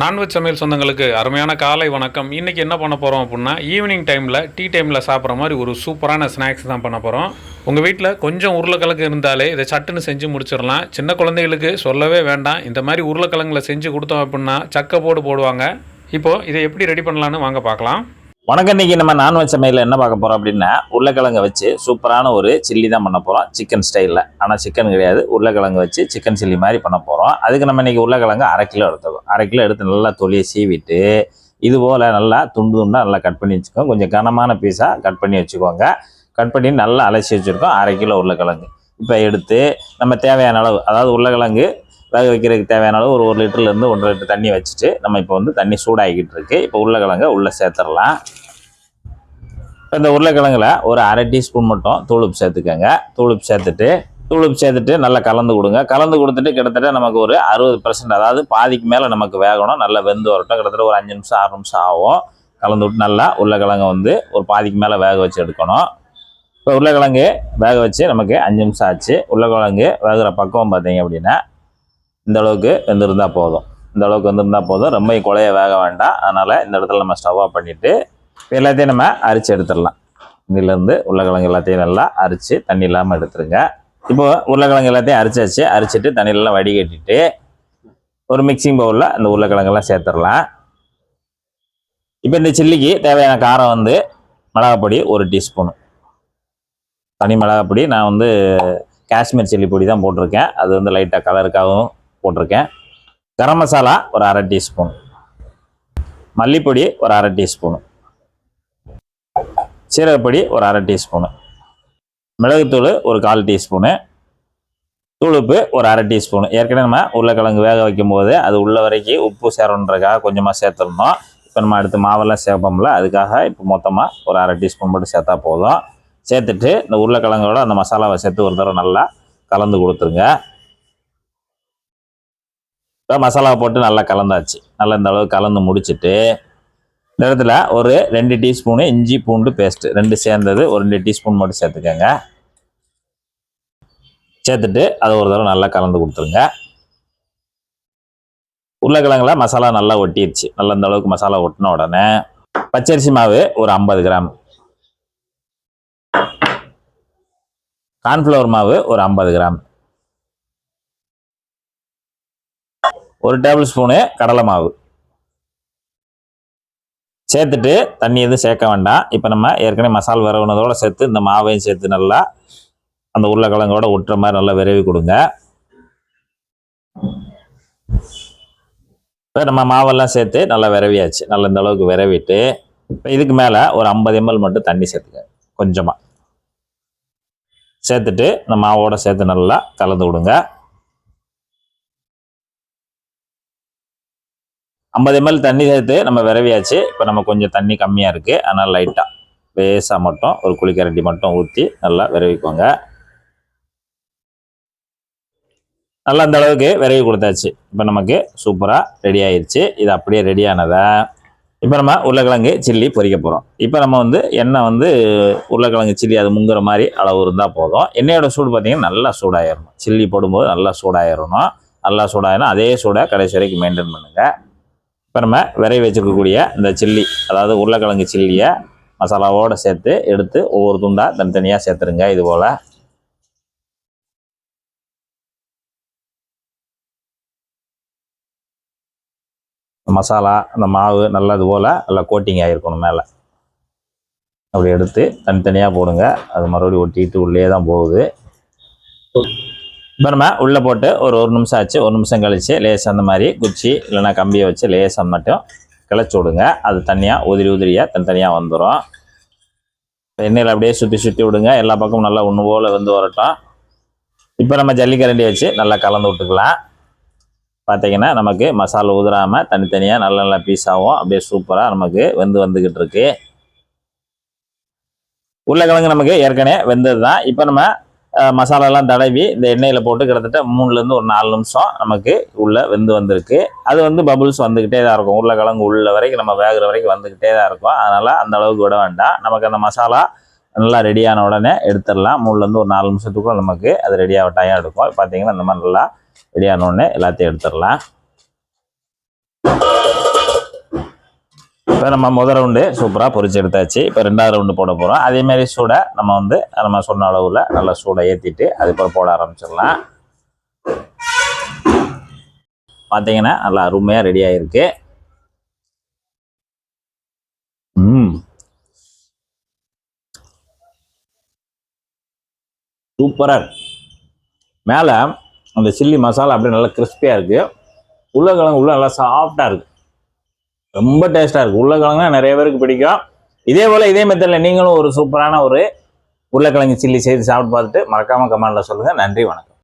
Non veg சமையல் சொந்தங்களுக்கு அருமையான காலை வணக்கம். இன்றைக்கி என்ன பண்ண போகிறோம் அப்படின்னா ஈவினிங் டைமில் டீ டைமில் சாப்பிட்ற மாதிரி ஒரு சூப்பரான ஸ்நாக்ஸ் தான் பண்ண போகிறோம் உங்கள் வீட்டில் கொஞ்சம் உருளைக்கிழங்கு இருந்தாலே இதை சட்டுன்னு செஞ்சு முடிச்சிடலாம். சின்ன குழந்தைகளுக்கு சொல்லவே வேண்டாம். இந்த மாதிரி உருளைக்கிழங்குல செஞ்சு கொடுத்தோம் அப்படின்னா சக்கை போடு போடுவாங்க. இப்போது இதை எப்படி ரெடி பண்ணலான்னு வாங்க பார்க்கலாம். வணக்கம். இன்றைக்கி நம்ம நான்வெஜ் சமையல் என்ன பார்க்க போகிறோம் அப்படின்னா உருளைக்கிழங்க வச்சு சூப்பரான ஒரு சில்லி தான் பண்ண போகிறோம் சிக்கன் ஸ்டைலில் ஆனால் சிக்கன் கிடையாது. உருளைக்கிழங்கு வச்சு சிக்கன் சில்லி மாதிரி பண்ண போகிறோம் அதுக்கு நம்ம இன்றைக்கி உருளைக்கிழங்கு அரை கிலோ எடுத்துக்கோம் அரை கிலோ எடுத்து நல்லா தொலியை சீவிட்டு இது போல் நல்லா துண்டு துண்டாக நல்லா கட் பண்ணி வச்சுக்கோங்க. கொஞ்சம் கனமான பீஸாக கட் பண்ணி வச்சுக்கோங்க. கட் பண்ணி நல்லா அலசி வச்சுருக்கோம். அரை கிலோ உருளைக்கிழங்கு. இப்போ எடுத்து நம்ம தேவையான அளவு அதாவது உருளைக்கிழங்கு வேக வைக்கிறதுக்கு தேவையான அளவு ஒரு ஒரு லிட்டர்லேருந்து ஒன்றரை லிட்டர் தண்ணி வச்சுட்டு நம்ம இப்போ வந்து தண்ணி சூடாகிக்கிட்டு இருக்கு. இப்போ உருளைக்கிழங்க உள்ளே சேர்த்துடலாம். இப்போ இந்த உருளைக்கிழங்குல ஒரு அரை டீஸ்பூன் மட்டும் தூளுப்பு சேர்த்துக்கோங்க. தூளுப்பு சேர்த்துட்டு தூளுப்பு சேர்த்துட்டு நல்லா கலந்து கொடுங்க. கலந்து கொடுத்துட்டு கிட்டத்தட்ட நமக்கு ஒரு அறுபது பர்சன்ட் அதாவது பாதிக்கு மேலே நமக்கு வேகணும். நல்லா வெந்து வரட்டும். கிட்டத்தட்ட ஒரு அஞ்சு நிமிஷம் ஆறு நிமிஷம் ஆகும். கலந்து விட்டு நல்லா உருளைக்கிழங்கை வந்து ஒரு பாதிக்கு மேலே வேக வச்சு எடுக்கணும். இப்போ உருளைக்கிழங்கு வேக வச்சு நமக்கு அஞ்சு நிமிஷம் ஆச்சு. உருளைக்கிழங்கு வேகிற பக்குவம் பார்த்தீங்க அப்படின்னா இந்த அளவுக்கு வெந்திருந்தா போதும். இந்த அளவுக்கு போதும். ரொம்ப குழைய வேக வேண்டாம். அதனால் இந்த இடத்துல நம்ம ஸ்டவ் ஆஃப் பண்ணிவிட்டு எல்லாத்தையும் நம்ம அரிச்சு எடுத்துடலாம். இதுலேருந்து உருளைக்கிழங்கு எல்லாத்தையும் நல்லா அரிச்சு தண்ணி இல்லாமல் எடுத்துருங்க. இப்போது உருளைக்கிழங்கு எல்லாத்தையும் அரிச்சாச்சு. அரிச்சிட்டு தண்ணியிலலாம் வடிகட்டிட்டு ஒரு மிக்சிங் பவுலில் அந்த உருளைக்கிழங்கெல்லாம் சேர்த்துடலாம். இப்போ இந்த சில்லிக்கு தேவையான காரம் வந்து மிளகாப்பொடி ஒரு டீஸ்பூனு. தனி மிளகாப்பொடி நான் வந்து காஷ்மீர் சில்லி பொடி தான் போட்டிருக்கேன். அது வந்து லைட்டாக கலருக்காகவும் போட்டிருக்கேன். கரம் மசாலா ஒரு அரை டீஸ்பூன். மல்லிப்பொடி ஒரு அரை டீஸ்பூனு. சீரகப்பொடி ஒரு அரை டீஸ்பூனு. மிளகுத்தூள் ஒரு கால் டீஸ்பூனு. தூளுப்பு ஒரு அரை டீஸ்பூனு. ஏற்கனவே நம்ம உருளைக்கிழங்கு வேக வைக்கும் போது அது உள்ள வரைக்கும் உப்பு சேரணுன்றதுக்காக கொஞ்சமாக சேர்த்துருந்தோம். இப்போ நம்ம அடுத்து மாவெல்லாம் சேர்ப்போம்ல அதுக்காக இப்போ மொத்தமாக ஒரு அரை டீஸ்பூன் மட்டும் சேர்த்தா போதும். சேர்த்துட்டு இந்த உருளைக்கிழங்கோட அந்த மசாலாவை சேர்த்து ஒரு தடவை நல்லா கலந்து கொடுத்துருங்க. இப்போ மசாலா போட்டு நல்லா கலந்தாச்சு. நல்லா இந்த அளவு கலந்து முடிச்சுட்டு இந்த இடத்துல ஒரு ரெண்டு டீஸ்பூனு இஞ்சி பூண்டு பேஸ்ட்டு ரெண்டு சேர்ந்தது ஒரு ரெண்டு டீஸ்பூன் மட்டும் சேர்த்துக்கோங்க. சேர்த்துட்டு அதை ஒரு தடவை நல்லா கலந்து கொடுத்துருங்க. உருளைக்கிழங்குல மசாலா நல்லா ஒட்டிடுச்சு நல்லா இந்த அளவுக்கு மசாலா ஒட்டின உடனே பச்சரிசி மாவு ஒரு ஐம்பது கிராம். கார்ன்ஃப்ளவர் மாவு ஒரு ஐம்பது கிராம். ஒரு டேபிள் ஸ்பூனு கடலை மாவு. சேர்த்துட்டு தண்ணி எதுவும் சேர்க்க வேண்டாம். இப்போ நம்ம ஏற்கனவே மசால் விரவுனதோடு சேர்த்து இந்த மாவையும் சேர்த்து நல்லா அந்த உருளைக்கிழங்கோட ஒட்டுற மாதிரி நல்லா விரவி கொடுங்க. இப்போ நம்ம மாவெல்லாம் சேர்த்து நல்லா விரவியாச்சு. நல்லா இந்த அளவுக்கு விரவிட்டு இப்போ இதுக்கு மேலே ஒரு ஐம்பது எம்எல் மட்டும் தண்ணி சேர்த்துக்க. கொஞ்சமாக சேர்த்துட்டு இந்த மாவோட சேர்த்து நல்லா கலந்து விடுங்க ஐம்பது எம்எல் தண்ணி சேர்த்து நம்ம விரவியாச்சு. இப்போ நம்ம கொஞ்சம் தண்ணி கம்மியாக இருக்குது அதனால் லைட்டாக லேசாக மட்டும் ஒரு குளிக்கரண்டி மட்டும் ஊற்றி நல்லா விரவிக்கோங்க. நல்லா அந்த அளவுக்கு விரவி கொடுத்தாச்சு. இப்போ நமக்கு சூப்பராக ரெடி ஆயிடுச்சு இது அப்படியே ரெடி இப்போ நம்ம உருளைக்கிழங்கு சில்லி பொரிக்க போகிறோம் இப்போ நம்ம வந்து எண்ணெய் வந்து உருளைக்கிழங்கு சில்லி அது முங்குற மாதிரி அளவு இருந்தால் போதும். எண்ணெயோட சூடு பார்த்தீங்கன்னா நல்லா சூடாயிடணும் சில்லி போடும்போது நல்லா சூடாயிடணும் நல்லா சூடாயிடணும் அதே சூடை கடைசி வரைக்கும் மெயின்டைன் பண்ணுங்கள் இப்போ நம்ம விரைவி வச்சுருக்கக்கூடிய இந்த சில்லி அதாவது உருளைக்கிழங்கு சில்லியை மசாலாவோடு சேர்த்து எடுத்து ஒவ்வொரு துண்டாக தனித்தனியாக சேர்த்துருங்க இது போல். மசாலா அந்த மாவு நல்லா இது போல் நல்லா கோட்டிங் ஆகிருக்கணும் மேலே. அப்படி எடுத்து தனித்தனியாக போடுங்க. அது மறுபடியும் ஒட்டிட்டு உள்ளே தான் போகுது. இப்போ நம்ம உள்ளே போட்டு ஒரு ஒரு நிமிஷம் ஆச்சு ஒரு நிமிஷம் கழிச்சு லேசாக அந்த மாதிரி குச்சி இல்லைனா கம்பியை வச்சு லேசாக மட்டும் கிளச்சி விடுங்க. அது தனியாக உதிரி உதிரியாக தனித்தனியாக வந்துடும் எண்ணெயில் அப்படியே சுற்றி சுற்றி விடுங்க. எல்லா பக்கமும் நல்லா ஒன்று போல் வந்து வரட்டும். இப்போ நம்ம ஜல்லிக்கரண்டி வச்சு நல்லா கலந்து விட்டுக்கலாம். பார்த்தீங்கன்னா நமக்கு மசாலா உதிராமல் தனித்தனியாக நல்ல நல்ல பீஸாகவும் அப்படியே சூப்பராக நமக்கு வெந்து வந்துக்கிட்டு இருக்கு. உருளைக்கிழங்கு நமக்கு ஏற்கனவே வெந்தது தான் இப்போ நம்ம மசாலாலாம் தடவி இந்த எண்ணெயில் போட்டு கிட்டத்தட்ட மூணுலேருந்து ஒரு நாலு நிமிஷம் நமக்கு உள்ளே வெந்து வந்திருக்கு. அது வந்து பபுள்ஸ் வந்துக்கிட்டே தான் இருக்கும். உருளைக்கிழங்கு உள்ள வரைக்கும் நம்ம வேகிற வரைக்கும் வந்துக்கிட்டே தான் இருக்கும். அதனால் அந்த அளவுக்கு விட வேண்டாம். நமக்கு அந்த மசாலா நல்லா ரெடியான உடனே எடுத்துடலாம். மூணுலேருந்து ஒரு நாலு நிமிஷத்துக்குள்ள நமக்கு அது ரெடியாக டைம் எடுக்கும். பார்த்தீங்கன்னா இந்த மாதிரி நல்லா ரெடியான உடனே எல்லாத்தையும் எடுத்துடலாம். இப்போ நம்ம முதல் ரவுண்டு சூப்பராக பொறிச்சு எடுத்தாச்சு. இப்போ ரெண்டாவது ரவுண்டு போட போகிறோம் அதேமாதிரி சூடை நம்ம வந்து நம்ம சொன்ன அளவில் நல்லா சூடை ஏற்றிட்டு அதுக்கப்புறம் போட ஆரம்பிச்சிடலாம். பார்த்தீங்கன்னா நல்லா அருமையாக ரெடி ஆகிருக்கு ம். சூப்பராக மேலே அந்த சில்லி மசாலா அப்படியே நல்லா கிறிஸ்பியாக இருக்குது உருளைக்கிழங்கு உள்ள நல்லா சாஃப்டாக இருக்குது ரொம்ப டேஸ்ட்டாக இருக்குது உருளைக்கிழங்குனா நிறைய பேருக்கு பிடிக்கும். இதே போல் இதே மெத்தடில் நீங்களும் ஒரு சூப்பரான ஒரு உருளைக்கிழங்கு சில்லி செய்து சாப்பிட்டு பார்த்துட்டு மறக்காமல் கமெண்டில் சொல்லுங்கள் நன்றி வணக்கம்.